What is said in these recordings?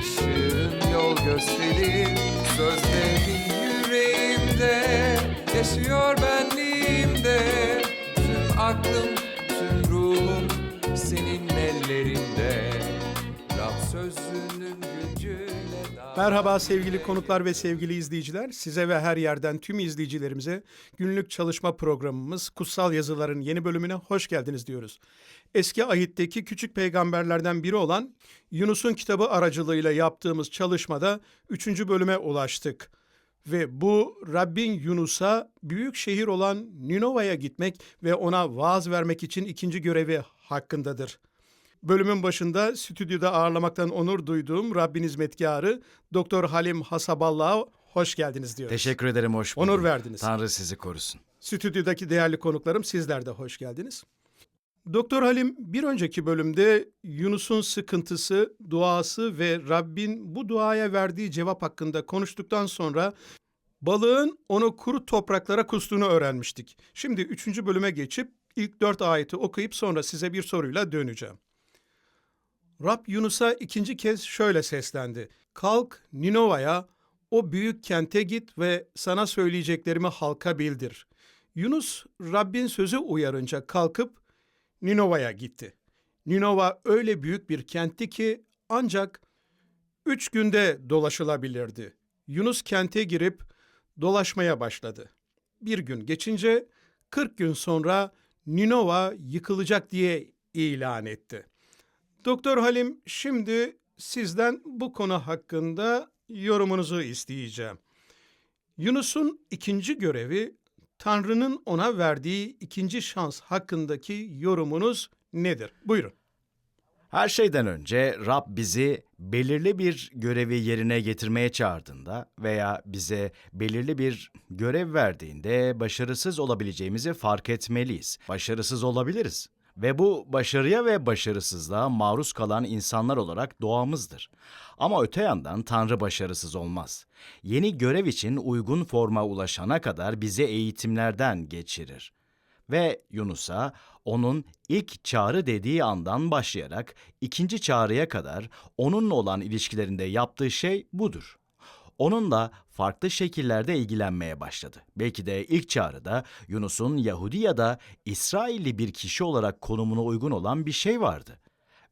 ışığın yol gösterir Sözlerin yüreğimde. Yaşıyor benliğimde Tüm aklım, tüm ruhum senin ellerinde. Rab sözünün Merhaba sevgili konuklar ve sevgili izleyiciler. Size ve her yerden tüm izleyicilerimize günlük çalışma programımız Kutsal Yazıların yeni bölümüne hoş geldiniz diyoruz. Eski ahitteki küçük peygamberlerden biri olan Yunus'un kitabı aracılığıyla yaptığımız çalışmada 3. bölüme ulaştık. Ve bu Rabbin Yunus'a büyük şehir olan Ninova'ya gitmek ve ona vaaz vermek için ikinci görevi hakkındadır. Bölümün başında stüdyoda ağırlamaktan onur duyduğum Rabbin hizmetkarı Doktor Halim Hasaballah'a hoş geldiniz diyoruz. Teşekkür ederim, hoş bulduk. Onur verdiniz. Tanrı sizi korusun. Stüdyodaki değerli konuklarım sizler de hoş geldiniz. Doktor Halim bir önceki bölümde Yunus'un sıkıntısı, duası ve Rabbin bu duaya verdiği cevap hakkında konuştuktan sonra balığın onu kuru topraklara kustuğunu öğrenmiştik. Şimdi üçüncü bölüme geçip ilk dört ayeti okuyup sonra size bir soruyla döneceğim. Rab Yunus'a ikinci kez şöyle seslendi. Kalk Ninova'ya, o büyük kente git ve sana söyleyeceklerimi halka bildir. Yunus Rabbin sözü uyarınca kalkıp Ninova'ya gitti. Ninova öyle büyük bir kentti ki ancak üç günde dolaşılabilirdi. Yunus kente girip dolaşmaya başladı. Bir gün geçince 40 gün sonra Ninova yıkılacak diye ilan etti. Doktor Halim şimdi sizden bu konu hakkında yorumunuzu isteyeceğim. Yunus'un ikinci görevi Tanrı'nın ona verdiği ikinci şans hakkındaki yorumunuz nedir? Buyurun. Her şeyden önce Rab bizi belirli bir görevi yerine getirmeye çağırdığında veya bize belirli bir görev verdiğinde başarısız olabileceğimizi fark etmeliyiz. Başarısız olabiliriz. Ve bu başarıya ve başarısızlığa maruz kalan insanlar olarak doğamızdır. Ama öte yandan Tanrı başarısız olmaz. Yeni görev için uygun forma ulaşana kadar bizi eğitimlerden geçirir. Ve Yunus'a onun ilk çağrı dediği andan başlayarak ikinci çağrıya kadar onunla olan ilişkilerinde yaptığı şey budur. Onunla farklı şekillerde ilgilenmeye başladı. Belki de ilk çağrıda Yunus'un Yahudi ya da İsrailli bir kişi olarak konumuna uygun olan bir şey vardı.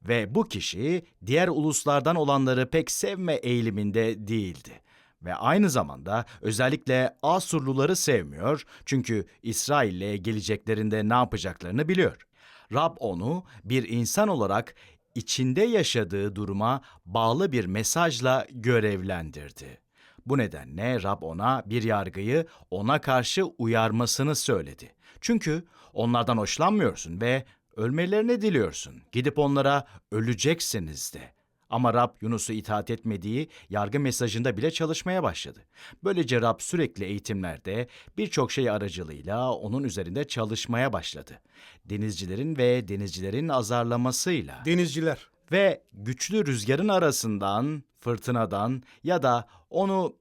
Ve bu kişi diğer uluslardan olanları pek sevme eğiliminde değildi. Ve aynı zamanda özellikle Asurluları sevmiyor çünkü İsrail'e geleceklerinde ne yapacaklarını biliyor. Rab onu bir insan olarak içinde yaşadığı duruma bağlı bir mesajla görevlendirdi. Bu nedenle Rab ona bir yargıyı ona karşı uyarmasını söyledi. Çünkü onlardan hoşlanmıyorsun ve ölmelerini diliyorsun. Gidip onlara öleceksiniz de. Ama Rab Yunus'u itaat etmediği yargı mesajında bile çalışmaya başladı. Böylece Rab sürekli eğitimlerde birçok şey aracılığıyla onun üzerinde çalışmaya başladı. Denizcilerin ve denizcilerin azarlamasıyla Denizciler. ve güçlü rüzgarın arasından, fırtınadan ya da onu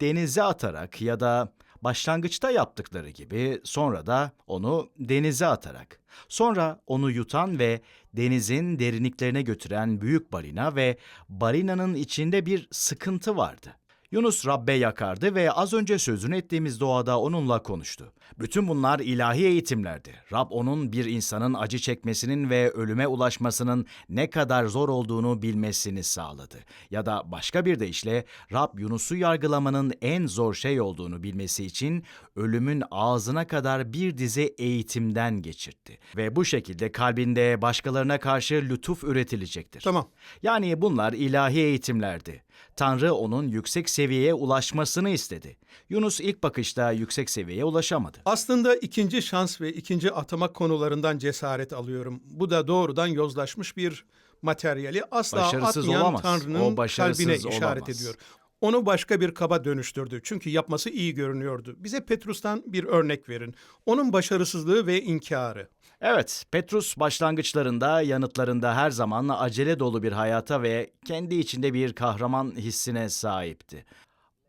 denize atarak ya da başlangıçta yaptıkları gibi sonra da onu denize atarak. Sonra onu yutan ve denizin derinliklerine götüren büyük balina ve balinanın içinde bir sıkıntı vardı. Yunus Rabbe yakardı ve az önce sözünü ettiğimiz doğada onunla konuştu. Bütün bunlar ilahi eğitimlerdi. Rab onun bir insanın acı çekmesinin ve ölüme ulaşmasının ne kadar zor olduğunu bilmesini sağladı. Ya da başka bir deyişle Rab Yunus'u yargılamanın en zor şey olduğunu bilmesi için ölümün ağzına kadar bir dizi eğitimden geçirtti. Ve bu şekilde kalbinde başkalarına karşı lütuf üretilecektir. Tamam. Yani bunlar ilahi eğitimlerdi. Tanrı onun yüksek seviyeye ulaşmasını istedi. Yunus ilk bakışta yüksek seviyeye ulaşamadı. Aslında ikinci şans ve ikinci atama konularından cesaret alıyorum. Bu da doğrudan yozlaşmış bir materyali asla Başarısız atmayan olamaz. Tanrı'nın kalbine işaret olamaz. ediyor. Onu başka bir kaba dönüştürdü. Çünkü yapması iyi görünüyordu. Bize Petrus'tan bir örnek verin. Onun başarısızlığı ve inkarı. Evet, Petrus başlangıçlarında, yanıtlarında her zaman acele dolu bir hayata ve kendi içinde bir kahraman hissine sahipti.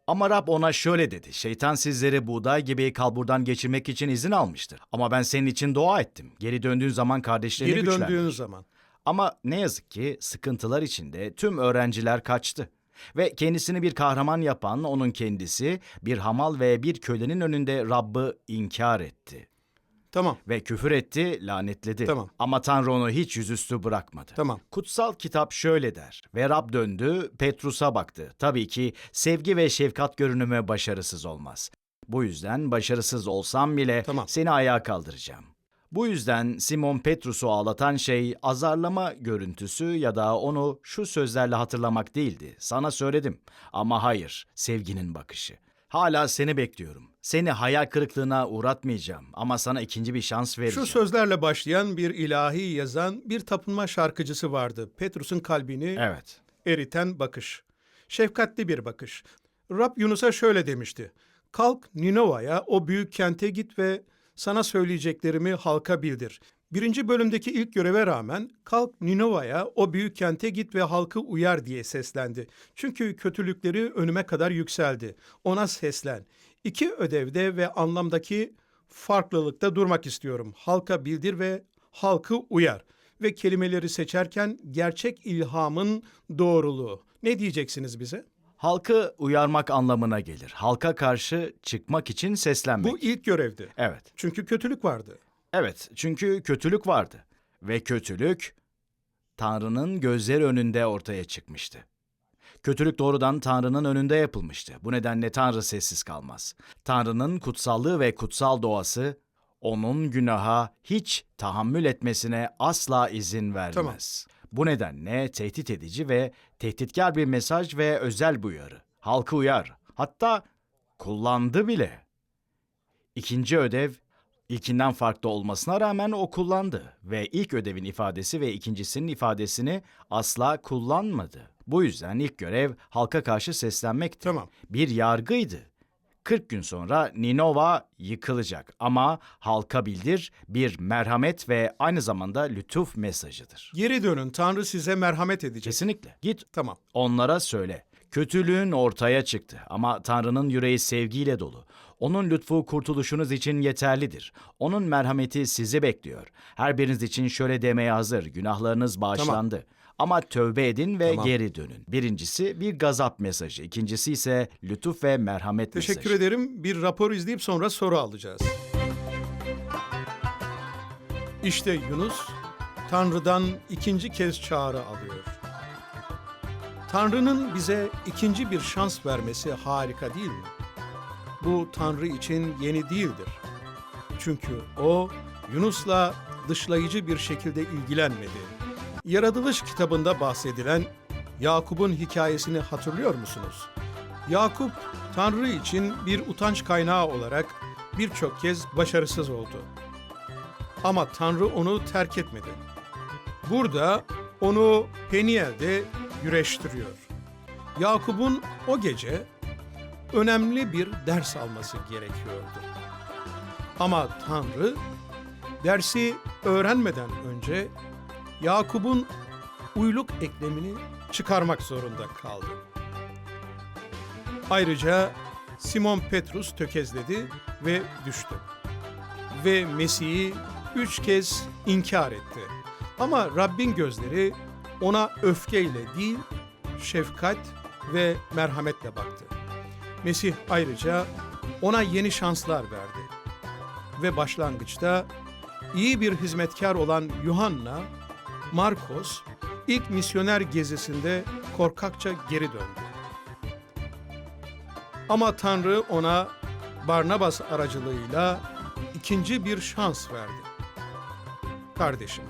Ama Rab ona şöyle dedi. Şeytan sizleri buğday gibi kalburdan geçirmek için izin almıştır. Ama ben senin için dua ettim. Geri döndüğün zaman kardeşlerini Geri güçlendir. döndüğün zaman. Ama ne yazık ki sıkıntılar içinde tüm öğrenciler kaçtı. Ve kendisini bir kahraman yapan onun kendisi bir hamal ve bir kölenin önünde Rabb'ı inkar etti. Tamam, Ve küfür etti, lanetledi. Tamam. Ama Tanrı onu hiç yüzüstü bırakmadı. tamam. Kutsal kitap şöyle der. Ve Rab döndü, Petrus'a baktı. Tabii ki sevgi ve şefkat görünümü başarısız olmaz. Bu yüzden başarısız olsam bile Tamam. seni ayağa kaldıracağım. Bu yüzden Simon Petrus'u ağlatan şey azarlama görüntüsü ya da onu şu sözlerle hatırlamak değildi. Sana söyledim ama hayır, sevginin bakışı. Hala seni bekliyorum. Seni hayal kırıklığına uğratmayacağım ama sana ikinci bir şans vereceğim. Şu sözlerle başlayan bir ilahi yazan bir tapınma şarkıcısı vardı. Petrus'un kalbini Evet. eriten bakış. Şefkatli bir bakış. Rab Yunus'a şöyle demişti. Kalk Ninova'ya, o büyük kente git ve sana söyleyeceklerimi halka bildir. Birinci bölümdeki ilk göreve rağmen kalk Ninova'ya, o büyük kente git ve halkı uyar diye seslendi. Çünkü kötülükleri önüme kadar yükseldi. Ona seslen. İki ödevde ve anlamdaki farklılıkta durmak istiyorum. Halka bildir ve halkı uyar. Ve kelimeleri seçerken gerçek ilhamın doğruluğu. Ne diyeceksiniz bize? Halkı uyarmak anlamına gelir. Halka karşı çıkmak için seslenmek. Bu ilk görevdi. Evet. Çünkü kötülük vardı. Evet, çünkü kötülük vardı ve kötülük Tanrı'nın gözleri önünde ortaya çıkmıştı. Kötülük doğrudan Tanrı'nın önünde yapılmıştı. Bu nedenle Tanrı sessiz kalmaz. Tanrı'nın kutsallığı ve kutsal doğası onun günaha hiç tahammül etmesine asla izin vermez. Bu nedenle tehdit edici ve tehditkar bir mesaj ve özel bir uyarı. Halkı uyar. Hatta kullandı bile. İkinci ödev ilkinden farklı olmasına rağmen o kullandı ve ilk ödevin ifadesi ve ikincisinin ifadesini asla kullanmadı. Bu yüzden ilk görev halka karşı seslenmekti. Tamam. Bir yargıydı. 40 gün sonra Ninova yıkılacak ama halka bildir bir merhamet ve aynı zamanda lütuf mesajıdır. Geri dönün. Tanrı size merhamet edecek. Kesinlikle. Git Tamam. Onlara söyle. Kötülüğün ortaya çıktı ama Tanrı'nın yüreği sevgiyle dolu. Onun lütfu kurtuluşunuz için yeterlidir. Onun merhameti sizi bekliyor. Her biriniz için şöyle demeye hazır. Günahlarınız bağışlandı. Ama tövbe edin ve Tamam. geri dönün. Birincisi bir gazap mesajı. İkincisi ise lütuf ve merhamet Teşekkür mesajı. ederim. Bir rapor izleyip sonra soru alacağız. İşte Yunus Tanrı'dan ikinci kez çağrı alıyor. Tanrı'nın bize ikinci bir şans vermesi harika değil mi? Bu Tanrı için yeni değildir. Çünkü o Yunus'la dışlayıcı bir şekilde ilgilenmedi. Yaratılış kitabında bahsedilen Yakup'un hikayesini hatırlıyor musunuz? Yakup Tanrı için bir utanç kaynağı olarak birçok kez başarısız oldu. Ama Tanrı onu terk etmedi. Burada onu Peniel'de güreştiriyor. Yakup'un o gece önemli bir ders alması gerekiyordu. Ama Tanrı dersi öğrenmeden önce Yakup'un uyluk eklemini çıkarmak zorunda kaldı. Ayrıca Simon Petrus tökezledi ve düştü. Ve Mesih'i üç kez inkar etti. Ama Rabbin gözleri ona öfkeyle değil, şefkat ve merhametle baktı. Mesih ayrıca ona yeni şanslar verdi. Ve başlangıçta iyi bir hizmetkar olan Yuhanna, Markos ilk misyoner gezisinde korkakça geri döndü. Ama Tanrı ona Barnabas aracılığıyla ikinci bir şans verdi. Kardeşim,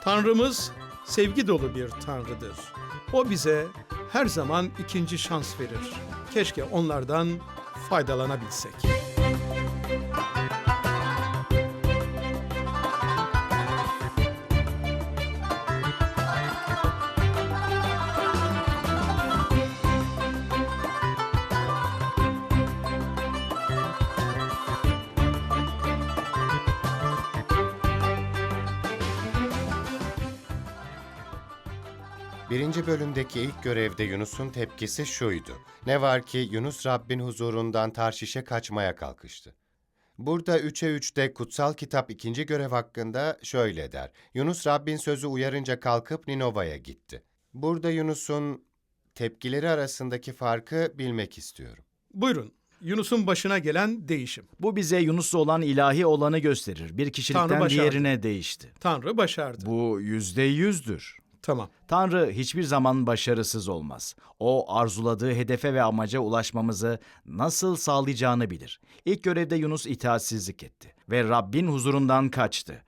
Tanrımız sevgi dolu bir Tanrıdır. O bize her zaman ikinci şans verir. Keşke onlardan faydalanabilsek. Birinci bölümdeki ilk görevde Yunus'un tepkisi şuydu. Ne var ki Yunus Rabbin huzurundan Tarşiş'e kaçmaya kalkıştı. Burada 3'e 3'te kutsal kitap ikinci görev hakkında şöyle der. Yunus Rabbin sözü uyarınca kalkıp Ninova'ya gitti. Burada Yunus'un tepkileri arasındaki farkı bilmek istiyorum. Buyurun. Yunus'un başına gelen değişim. Bu bize Yunus'la olan ilahi olanı gösterir. Bir Tanrı kişilikten başardı. diğerine değişti. Tanrı başardı. Bu yüzde yüzdür. Tamam. Tanrı hiçbir zaman başarısız olmaz. O arzuladığı hedefe ve amaca ulaşmamızı nasıl sağlayacağını bilir. İlk görevde Yunus itaatsizlik etti ve Rabbin huzurundan kaçtı.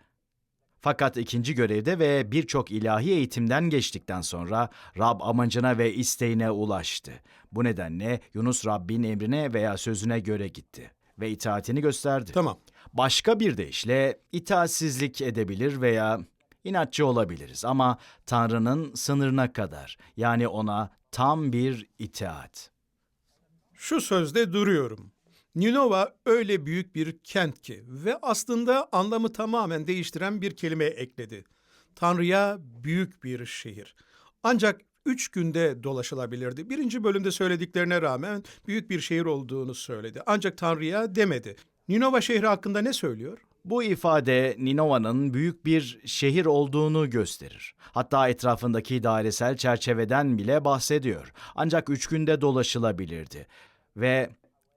Fakat ikinci görevde ve birçok ilahi eğitimden geçtikten sonra Rab amacına ve isteğine ulaştı. Bu nedenle Yunus Rabbin emrine veya sözüne göre gitti ve itaatini gösterdi. Tamam. Başka bir deyişle itaatsizlik edebilir veya inatçı olabiliriz ama Tanrı'nın sınırına kadar yani ona tam bir itaat. Şu sözde duruyorum. Ninova öyle büyük bir kent ki ve aslında anlamı tamamen değiştiren bir kelime ekledi. Tanrı'ya büyük bir şehir. Ancak üç günde dolaşılabilirdi. Birinci bölümde söylediklerine rağmen büyük bir şehir olduğunu söyledi. Ancak Tanrı'ya demedi. Ninova şehri hakkında ne söylüyor? Bu ifade Ninova'nın büyük bir şehir olduğunu gösterir. Hatta etrafındaki dairesel çerçeveden bile bahsediyor. Ancak üç günde dolaşılabilirdi. Ve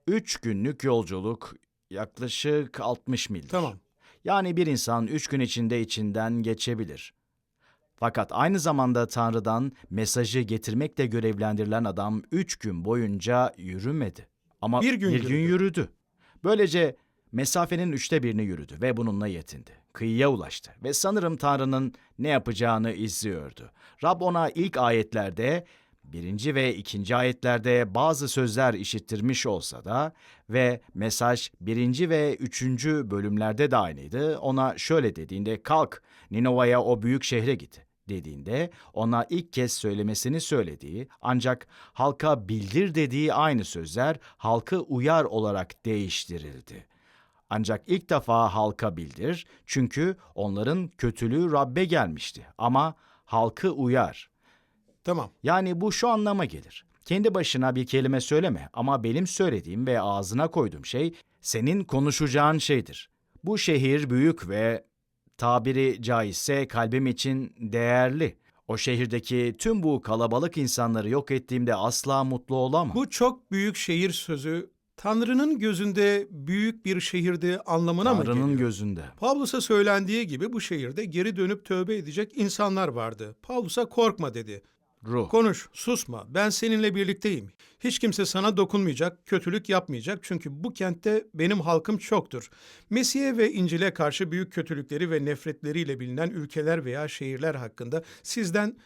üç günlük yolculuk yaklaşık 60 mildir. Tamam. Yani bir insan üç gün içinde içinden geçebilir. Fakat aynı zamanda Tanrı'dan mesajı getirmekle görevlendirilen adam üç gün boyunca yürümedi. Ama Bir gün yürüdü. yürüdü. Böylece mesafenin üçte birini yürüdü ve bununla yetindi. Kıyıya ulaştı ve sanırım Tanrı'nın ne yapacağını izliyordu. Rab ona ilk ayetlerde birinci ve ikinci ayetlerde bazı sözler işittirmiş olsa da ve mesaj birinci ve üçüncü bölümlerde de aynıydı. Ona şöyle dediğinde kalk Ninova'ya o büyük şehre git dediğinde ona ilk kez söylemesini söylediği ancak halka bildir dediği aynı sözler halkı uyar olarak değiştirildi. Ancak ilk defa halka bildir çünkü onların kötülüğü Rabbe gelmişti ama halkı uyar. Tamam. Yani bu şu anlama gelir. Kendi başına bir kelime söyleme ama benim söylediğim ve ağzına koyduğum şey senin konuşacağın şeydir. Bu şehir büyük ve tabiri caizse kalbim için değerli. O şehirdeki tüm bu kalabalık insanları yok ettiğimde asla mutlu olamam. Bu çok büyük şehir sözü Tanrı'nın gözünde büyük bir şehirde anlamına mı Tanrı'nın geliyor? gözünde. Pavlus'a söylendiği gibi bu şehirde geri dönüp tövbe edecek insanlar vardı. Pavlus'a korkma dedi. Ruh. Konuş, susma. Ben seninle birlikteyim. Hiç kimse sana dokunmayacak, kötülük yapmayacak. Çünkü bu kentte benim halkım çoktur. Mesih'e ve İncil'e karşı büyük kötülükleri ve nefretleriyle bilinen ülkeler veya şehirler hakkında sizden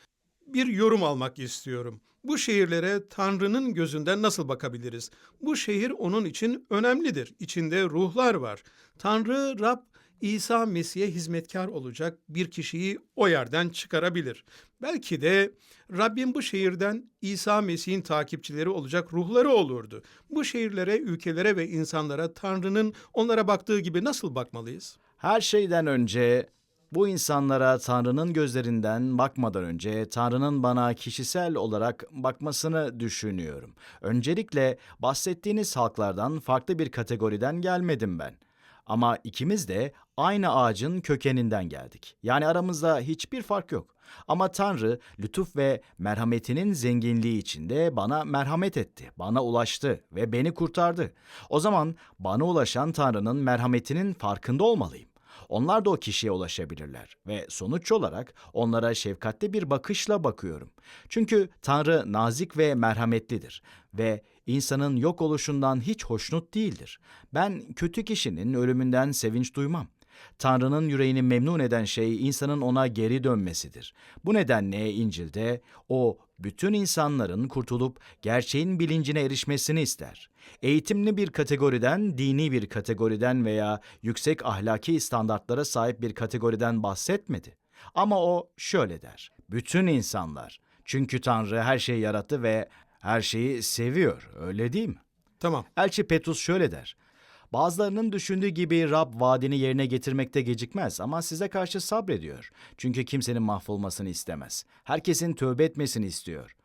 bir yorum almak istiyorum. Bu şehirlere Tanrı'nın gözünden nasıl bakabiliriz? Bu şehir onun için önemlidir. İçinde ruhlar var. Tanrı, Rab, İsa Mesih'e hizmetkar olacak bir kişiyi o yerden çıkarabilir. Belki de Rabbim bu şehirden İsa Mesih'in takipçileri olacak ruhları olurdu. Bu şehirlere, ülkelere ve insanlara Tanrı'nın onlara baktığı gibi nasıl bakmalıyız? Her şeyden önce bu insanlara Tanrı'nın gözlerinden bakmadan önce Tanrı'nın bana kişisel olarak bakmasını düşünüyorum. Öncelikle bahsettiğiniz halklardan farklı bir kategoriden gelmedim ben. Ama ikimiz de aynı ağacın kökeninden geldik. Yani aramızda hiçbir fark yok. Ama Tanrı lütuf ve merhametinin zenginliği içinde bana merhamet etti, bana ulaştı ve beni kurtardı. O zaman bana ulaşan Tanrı'nın merhametinin farkında olmalıyım. Onlar da o kişiye ulaşabilirler ve sonuç olarak onlara şefkatli bir bakışla bakıyorum. Çünkü Tanrı nazik ve merhametlidir ve insanın yok oluşundan hiç hoşnut değildir. Ben kötü kişinin ölümünden sevinç duymam. Tanrı'nın yüreğini memnun eden şey insanın ona geri dönmesidir. Bu nedenle İncil'de o bütün insanların kurtulup gerçeğin bilincine erişmesini ister. Eğitimli bir kategoriden, dini bir kategoriden veya yüksek ahlaki standartlara sahip bir kategoriden bahsetmedi. Ama o şöyle der. Bütün insanlar. Çünkü Tanrı her şeyi yarattı ve her şeyi seviyor. Öyle değil mi? Tamam. Elçi Petrus şöyle der. Bazılarının düşündüğü gibi Rab vaadini yerine getirmekte gecikmez ama size karşı sabrediyor. Çünkü kimsenin mahvolmasını istemez. Herkesin tövbe etmesini istiyor.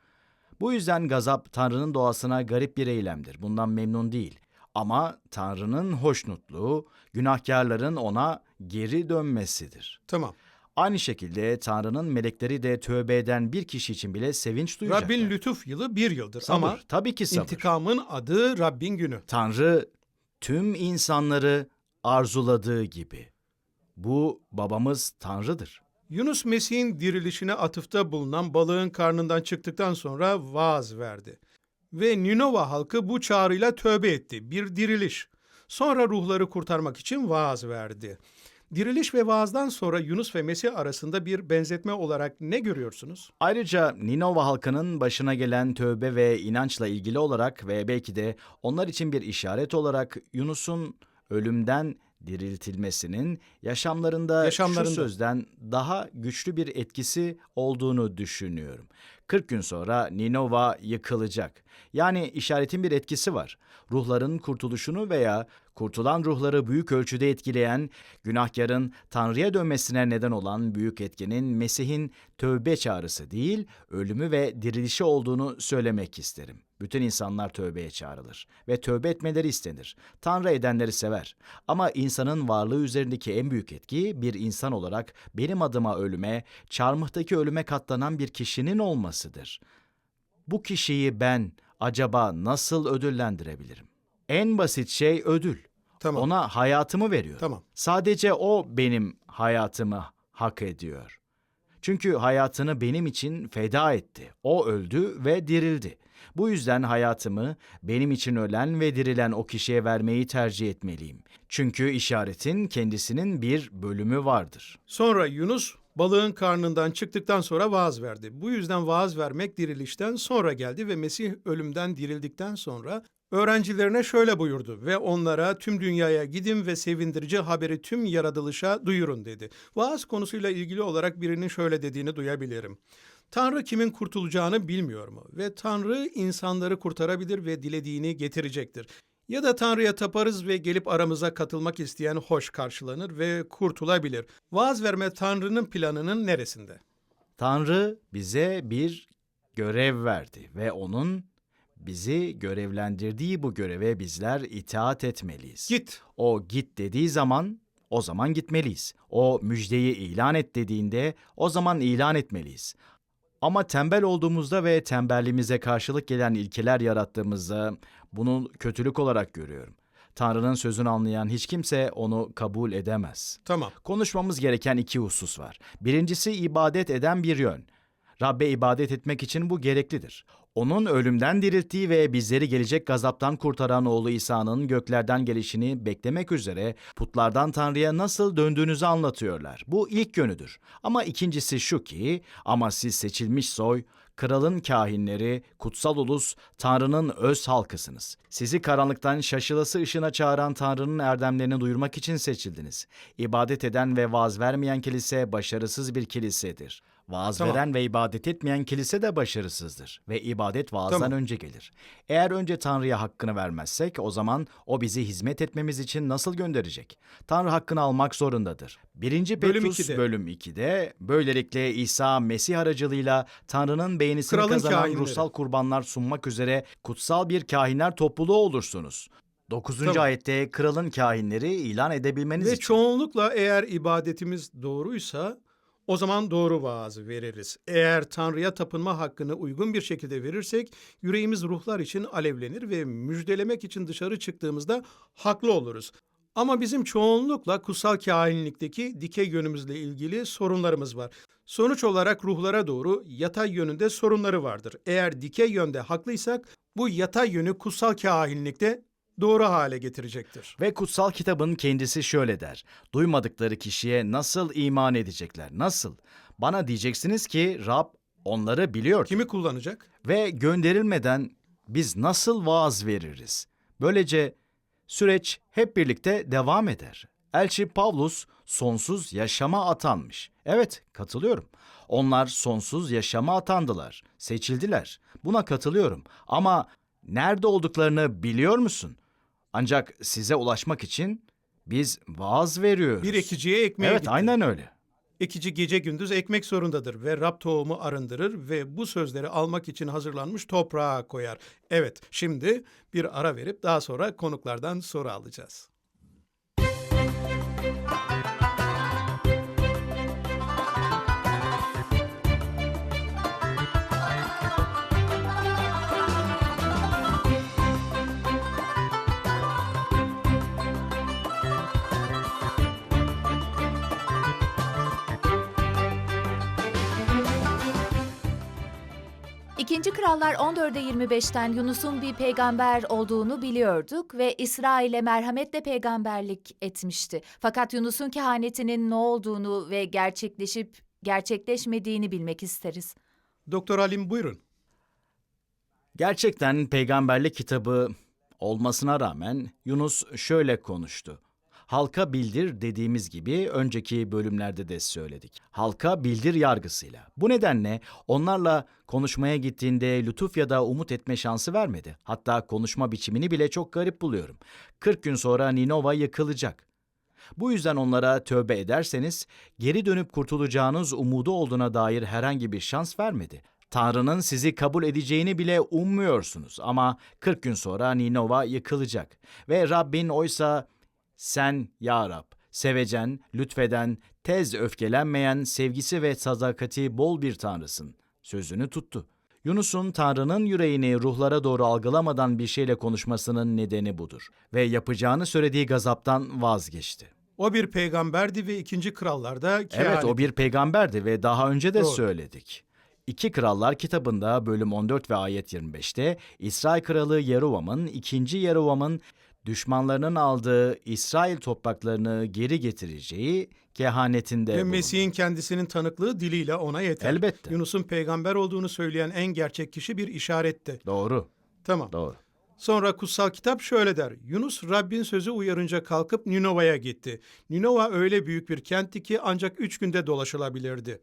Bu yüzden gazap Tanrı'nın doğasına garip bir eylemdir. Bundan memnun değil. Ama Tanrı'nın hoşnutluğu günahkarların ona geri dönmesidir. Tamam. Aynı şekilde Tanrı'nın melekleri de tövbe eden bir kişi için bile sevinç duyacaklar. Rabbin lütuf yılı bir yıldır Sabır, ama tabii ki sabır. intikamın adı Rabbin günü. Tanrı tüm insanları arzuladığı gibi. Bu babamız Tanrı'dır. Yunus Mesih'in dirilişine atıfta bulunan balığın karnından çıktıktan sonra vaaz verdi. Ve Ninova halkı bu çağrıyla tövbe etti. Bir diriliş. Sonra ruhları kurtarmak için vaaz verdi. Diriliş ve vaazdan sonra Yunus ve Mesih arasında bir benzetme olarak ne görüyorsunuz? Ayrıca Ninova halkının başına gelen tövbe ve inançla ilgili olarak ve belki de onlar için bir işaret olarak Yunus'un ölümden diriltilmesinin yaşamlarında, Yaşamlarında. şu sözden daha güçlü bir etkisi olduğunu düşünüyorum. 40 gün sonra Ninova yıkılacak. Yani işaretin bir etkisi var. Ruhların kurtuluşunu veya kurtulan ruhları büyük ölçüde etkileyen, günahkarın Tanrı'ya dönmesine neden olan büyük etkinin Mesih'in tövbe çağrısı değil, ölümü ve dirilişi olduğunu söylemek isterim. Bütün insanlar tövbeye çağrılır ve tövbe etmeleri istenir. Tanrı edenleri sever. Ama insanın varlığı üzerindeki en büyük etki bir insan olarak benim adıma ölüme, çarmıhtaki ölüme katlanan bir kişinin olmasıdır. Bu kişiyi ben acaba nasıl ödüllendirebilirim? En basit şey ödül. Tamam. Ona hayatımı veriyor. Tamam. Sadece o benim hayatımı hak ediyor. Çünkü hayatını benim için feda etti. O öldü ve dirildi. Bu yüzden hayatımı benim için ölen ve dirilen o kişiye vermeyi tercih etmeliyim. Çünkü işaretin kendisinin bir bölümü vardır. Sonra Yunus balığın karnından çıktıktan sonra vaaz verdi. Bu yüzden vaaz vermek dirilişten sonra geldi ve Mesih ölümden dirildikten sonra öğrencilerine şöyle buyurdu ve onlara tüm dünyaya gidin ve sevindirici haberi tüm yaratılışa duyurun dedi. Vaaz konusuyla ilgili olarak birinin şöyle dediğini duyabilirim. Tanrı kimin kurtulacağını bilmiyor mu? Ve Tanrı insanları kurtarabilir ve dilediğini getirecektir. Ya da Tanrı'ya taparız ve gelip aramıza katılmak isteyen hoş karşılanır ve kurtulabilir. Vaaz verme Tanrı'nın planının neresinde? Tanrı bize bir görev verdi ve onun bizi görevlendirdiği bu göreve bizler itaat etmeliyiz. Git. O git dediği zaman o zaman gitmeliyiz. O müjdeyi ilan et dediğinde o zaman ilan etmeliyiz. Ama tembel olduğumuzda ve tembelliğimize karşılık gelen ilkeler yarattığımızda bunu kötülük olarak görüyorum. Tanrı'nın sözünü anlayan hiç kimse onu kabul edemez. Tamam. Konuşmamız gereken iki husus var. Birincisi ibadet eden bir yön. Rabbe ibadet etmek için bu gereklidir. Onun ölümden dirilttiği ve bizleri gelecek gazaptan kurtaran oğlu İsa'nın göklerden gelişini beklemek üzere putlardan Tanrı'ya nasıl döndüğünüzü anlatıyorlar. Bu ilk yönüdür. Ama ikincisi şu ki, ama siz seçilmiş soy, kralın kahinleri, kutsal ulus, Tanrı'nın öz halkısınız. Sizi karanlıktan şaşılası ışına çağıran Tanrı'nın erdemlerini duyurmak için seçildiniz. İbadet eden ve vaaz vermeyen kilise başarısız bir kilisedir. Vaaz Tamam. veren ve ibadet etmeyen kilise de başarısızdır ve ibadet vaazdan Tamam. önce gelir. Eğer önce Tanrı'ya hakkını vermezsek o zaman o bizi hizmet etmemiz için nasıl gönderecek? Tanrı hakkını almak zorundadır. 1. Bölüm Petrus ikide. bölüm 2'de böylelikle İsa Mesih aracılığıyla Tanrı'nın beğenisini Kralın kazanan kahinleri. ruhsal kurbanlar sunmak üzere kutsal bir kahinler topluluğu olursunuz. 9. Tamam. ayette kralın kahinleri ilan edebilmeniz Ve için. çoğunlukla eğer ibadetimiz doğruysa o zaman doğru vaazı veririz. Eğer Tanrı'ya tapınma hakkını uygun bir şekilde verirsek yüreğimiz ruhlar için alevlenir ve müjdelemek için dışarı çıktığımızda haklı oluruz. Ama bizim çoğunlukla kutsal kahinlikteki dikey yönümüzle ilgili sorunlarımız var. Sonuç olarak ruhlara doğru yatay yönünde sorunları vardır. Eğer dikey yönde haklıysak bu yatay yönü kutsal kahinlikte doğru hale getirecektir. Ve kutsal kitabın kendisi şöyle der. Duymadıkları kişiye nasıl iman edecekler? Nasıl? Bana diyeceksiniz ki Rab onları biliyor. Kimi kullanacak? Ve gönderilmeden biz nasıl vaaz veririz? Böylece süreç hep birlikte devam eder. Elçi Pavlus sonsuz yaşama atanmış. Evet, katılıyorum. Onlar sonsuz yaşama atandılar, seçildiler. Buna katılıyorum. Ama nerede olduklarını biliyor musun? Ancak size ulaşmak için biz vaaz veriyoruz. Bir ekiciye ekmeğe Evet, gitti. aynen öyle. Ekici gece gündüz ekmek zorundadır ve Rab tohumu arındırır ve bu sözleri almak için hazırlanmış toprağa koyar. Evet, şimdi bir ara verip daha sonra konuklardan soru alacağız. İkinci Krallar 14'e 25'ten Yunus'un bir peygamber olduğunu biliyorduk ve İsrail'e merhametle peygamberlik etmişti. Fakat Yunus'un kehanetinin ne olduğunu ve gerçekleşip gerçekleşmediğini bilmek isteriz. Doktor Halim buyurun. Gerçekten peygamberlik kitabı olmasına rağmen Yunus şöyle konuştu. Halka bildir dediğimiz gibi önceki bölümlerde de söyledik. Halka bildir yargısıyla. Bu nedenle onlarla konuşmaya gittiğinde lütuf ya da umut etme şansı vermedi. Hatta konuşma biçimini bile çok garip buluyorum. 40 gün sonra Ninova yıkılacak. Bu yüzden onlara tövbe ederseniz geri dönüp kurtulacağınız umudu olduğuna dair herhangi bir şans vermedi. Tanrı'nın sizi kabul edeceğini bile ummuyorsunuz ama 40 gün sonra Ninova yıkılacak. Ve Rabbin oysa sen ya Rab, sevecen, lütfeden, tez öfkelenmeyen, sevgisi ve sadakati bol bir Tanrısın. Sözünü tuttu. Yunus'un Tanrı'nın yüreğini ruhlara doğru algılamadan bir şeyle konuşmasının nedeni budur. Ve yapacağını söylediği gazaptan vazgeçti. O bir peygamberdi ve ikinci krallarda Evet o bir peygamberdi ve daha önce de Doğru. söyledik. İki Krallar kitabında bölüm 14 ve ayet 25'te İsrail kralı Yerovam'ın ikinci Yerovam'ın düşmanlarının aldığı İsrail topraklarını geri getireceği kehanetinde Ve bulundu. Mesih'in kendisinin tanıklığı diliyle ona yeter. Elbette. Yunus'un peygamber olduğunu söyleyen en gerçek kişi bir işaretti. Doğru, Tamam. doğru. Sonra kutsal kitap şöyle der. Yunus Rabbin sözü uyarınca kalkıp Ninova'ya gitti. Ninova öyle büyük bir kentti ki ancak üç günde dolaşılabilirdi.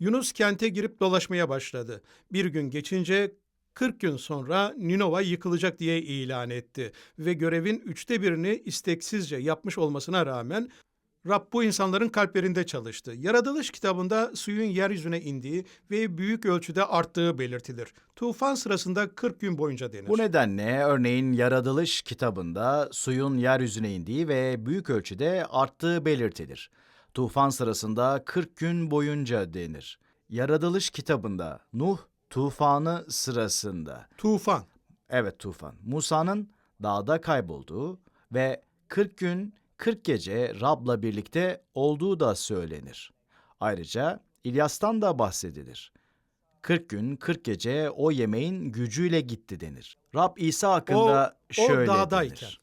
Yunus kente girip dolaşmaya başladı. Bir gün geçince 40 gün sonra Ninova yıkılacak diye ilan etti. Ve görevin üçte birini isteksizce yapmış olmasına rağmen Rab bu insanların kalplerinde çalıştı. Yaratılış kitabında suyun yeryüzüne indiği ve büyük ölçüde arttığı belirtilir. Tufan sırasında 40 gün boyunca denir. Bu nedenle örneğin Yaratılış kitabında suyun yeryüzüne indiği ve büyük ölçüde arttığı belirtilir. Tufan sırasında 40 gün boyunca denir. Yaratılış kitabında Nuh tufanı sırasında Tufan. Evet tufan. Musa'nın dağda kaybolduğu ve 40 gün 40 gece Rab'la birlikte olduğu da söylenir. Ayrıca İlyas'tan da bahsedilir. 40 gün 40 gece o yemeğin gücüyle gitti denir. Rab İsa hakkında O- o şöyle dağdayken. denir.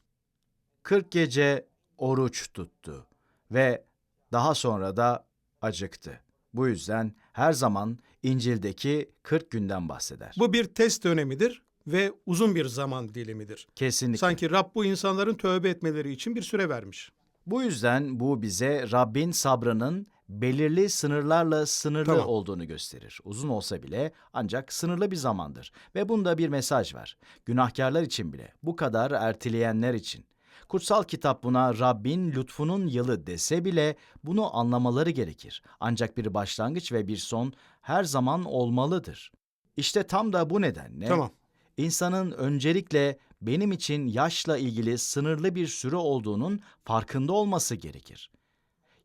40 gece oruç tuttu ve daha sonra da acıktı. Bu yüzden her zaman İncil'deki 40 günden bahseder. Bu bir test dönemidir ve uzun bir zaman dilimidir. Kesinlikle. Sanki Rab bu insanların tövbe etmeleri için bir süre vermiş. Bu yüzden bu bize Rabbin sabrının belirli sınırlarla sınırlı Tamam. olduğunu gösterir. Uzun olsa bile ancak sınırlı bir zamandır. Ve bunda bir mesaj var. Günahkarlar için bile, bu kadar erteleyenler için. Kutsal kitap buna Rabbin lütfunun yılı dese bile bunu anlamaları gerekir. Ancak bir başlangıç ve bir son her zaman olmalıdır. İşte tam da bu nedenle Tamam. İnsanın öncelikle benim için yaşla ilgili sınırlı bir süre olduğunun farkında olması gerekir.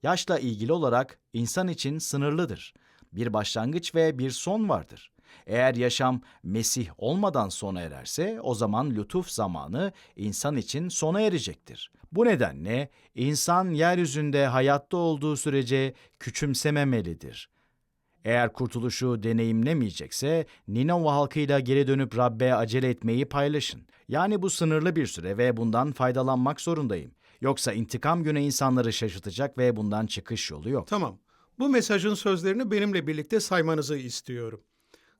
Yaşla ilgili olarak insan için sınırlıdır. Bir başlangıç ve bir son vardır. Eğer yaşam Mesih olmadan sona ererse o zaman lütuf zamanı insan için sona erecektir. Bu nedenle insan yeryüzünde hayatta olduğu sürece küçümsememelidir. Eğer kurtuluşu deneyimlemeyecekse Ninova halkıyla geri dönüp Rabbe acele etmeyi paylaşın. Yani bu sınırlı bir süre ve bundan faydalanmak zorundayım. Yoksa intikam günü insanları şaşırtacak ve bundan çıkış yolu yok. Tamam. Bu mesajın sözlerini benimle birlikte saymanızı istiyorum.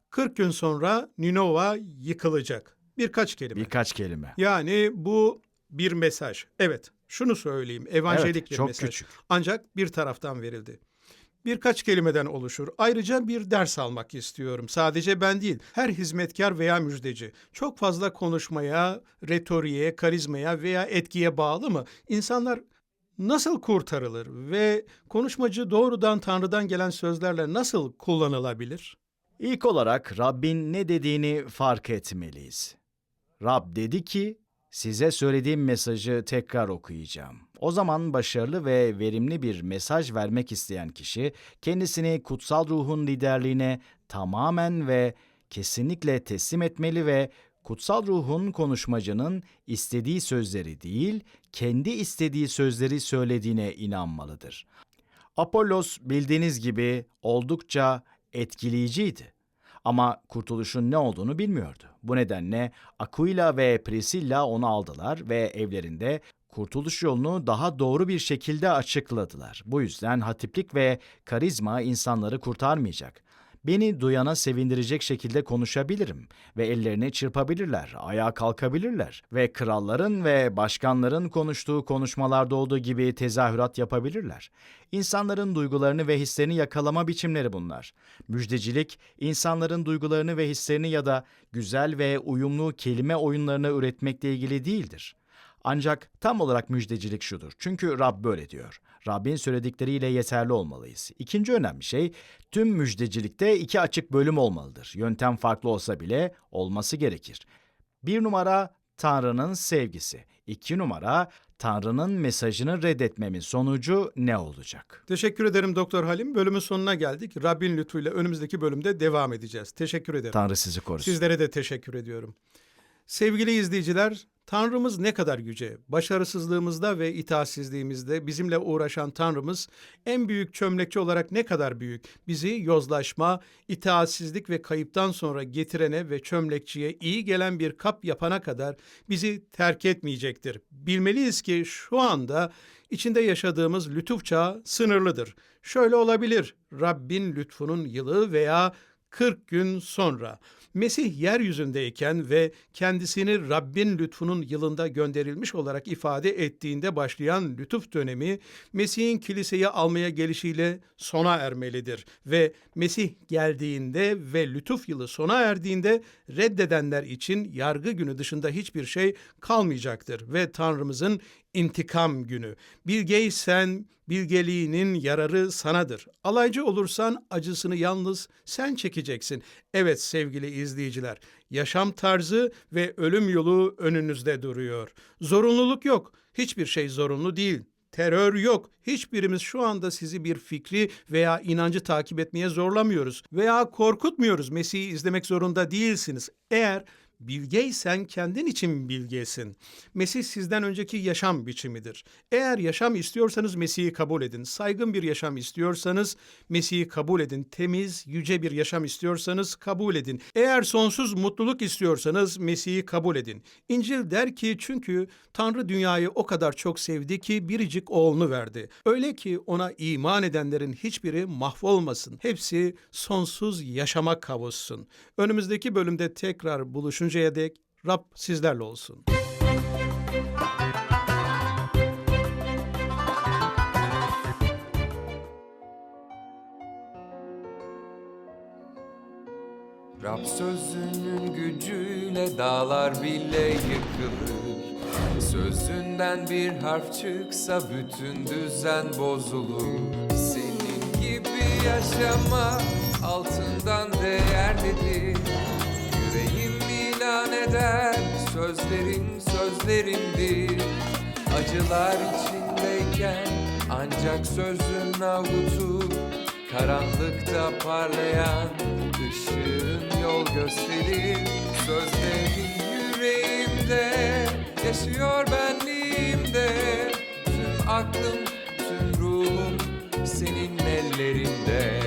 40 gün sonra Ninova yıkılacak. Birkaç kelime. Birkaç kelime. Yani bu bir mesaj. Evet, şunu söyleyeyim. Evanjelik Evet, bir çok mesaj. küçük. Ancak bir taraftan verildi. birkaç kelimeden oluşur. Ayrıca bir ders almak istiyorum. Sadece ben değil, her hizmetkar veya müjdeci. Çok fazla konuşmaya, retoriğe, karizmaya veya etkiye bağlı mı? İnsanlar nasıl kurtarılır ve konuşmacı doğrudan Tanrı'dan gelen sözlerle nasıl kullanılabilir? İlk olarak Rabbin ne dediğini fark etmeliyiz. Rab dedi ki, size söylediğim mesajı tekrar okuyacağım. O zaman başarılı ve verimli bir mesaj vermek isteyen kişi kendisini kutsal ruhun liderliğine tamamen ve kesinlikle teslim etmeli ve kutsal ruhun konuşmacının istediği sözleri değil, kendi istediği sözleri söylediğine inanmalıdır. Apollos bildiğiniz gibi oldukça etkileyiciydi. Ama kurtuluşun ne olduğunu bilmiyordu. Bu nedenle Aquila ve Priscilla onu aldılar ve evlerinde kurtuluş yolunu daha doğru bir şekilde açıkladılar. Bu yüzden hatiplik ve karizma insanları kurtarmayacak. Beni duyana sevindirecek şekilde konuşabilirim ve ellerini çırpabilirler, ayağa kalkabilirler ve kralların ve başkanların konuştuğu konuşmalarda olduğu gibi tezahürat yapabilirler. İnsanların duygularını ve hislerini yakalama biçimleri bunlar. Müjdecilik, insanların duygularını ve hislerini ya da güzel ve uyumlu kelime oyunlarını üretmekle ilgili değildir. Ancak tam olarak müjdecilik şudur. Çünkü Rab böyle diyor. Rabbin söyledikleriyle yeterli olmalıyız. İkinci önemli şey, tüm müjdecilikte iki açık bölüm olmalıdır. Yöntem farklı olsa bile olması gerekir. Bir numara Tanrı'nın sevgisi. İki numara Tanrı'nın mesajını reddetmemin sonucu ne olacak? Teşekkür ederim Doktor Halim. Bölümün sonuna geldik. Rabbin lütfuyla önümüzdeki bölümde devam edeceğiz. Teşekkür ederim. Tanrı sizi korusun. Sizlere de teşekkür ediyorum. Sevgili izleyiciler, Tanrımız ne kadar yüce. Başarısızlığımızda ve itaatsizliğimizde bizimle uğraşan Tanrımız en büyük çömlekçi olarak ne kadar büyük. Bizi yozlaşma, itaatsizlik ve kayıptan sonra getirene ve çömlekçiye iyi gelen bir kap yapana kadar bizi terk etmeyecektir. Bilmeliyiz ki şu anda içinde yaşadığımız lütuf çağı sınırlıdır. Şöyle olabilir. Rabbin lütfunun yılı veya 40 gün sonra Mesih yeryüzündeyken ve kendisini Rabbin lütfunun yılında gönderilmiş olarak ifade ettiğinde başlayan lütuf dönemi Mesih'in kiliseyi almaya gelişiyle sona ermelidir ve Mesih geldiğinde ve lütuf yılı sona erdiğinde reddedenler için yargı günü dışında hiçbir şey kalmayacaktır ve Tanrımızın intikam günü. Bilgeysen bilgeliğinin yararı sanadır. Alaycı olursan acısını yalnız sen çekeceksin. Evet sevgili izleyiciler, yaşam tarzı ve ölüm yolu önünüzde duruyor. Zorunluluk yok. Hiçbir şey zorunlu değil. Terör yok. Hiçbirimiz şu anda sizi bir fikri veya inancı takip etmeye zorlamıyoruz veya korkutmuyoruz. Mesih'i izlemek zorunda değilsiniz. Eğer Bilgeysen kendin için bilgesin. Mesih sizden önceki yaşam biçimidir. Eğer yaşam istiyorsanız Mesih'i kabul edin. Saygın bir yaşam istiyorsanız Mesih'i kabul edin. Temiz, yüce bir yaşam istiyorsanız kabul edin. Eğer sonsuz mutluluk istiyorsanız Mesih'i kabul edin. İncil der ki çünkü Tanrı dünyayı o kadar çok sevdi ki biricik oğlunu verdi. Öyle ki ona iman edenlerin hiçbiri mahvolmasın. Hepsi sonsuz yaşama kavuşsun. Önümüzdeki bölümde tekrar buluşuncaya dek Rab sizlerle olsun. Rab sözünün gücüyle dağlar bile yıkılır. Sözünden bir harf çıksa bütün düzen bozulur. Senin gibi yaşama altından değerlidir İlan eder. Sözlerin sözlerimdir Acılar içindeyken ancak sözün avutur Karanlıkta parlayan ışığın yol gösterir Sözlerin yüreğimde yaşıyor benliğimde. Tüm aklım, tüm ruhum senin ellerinde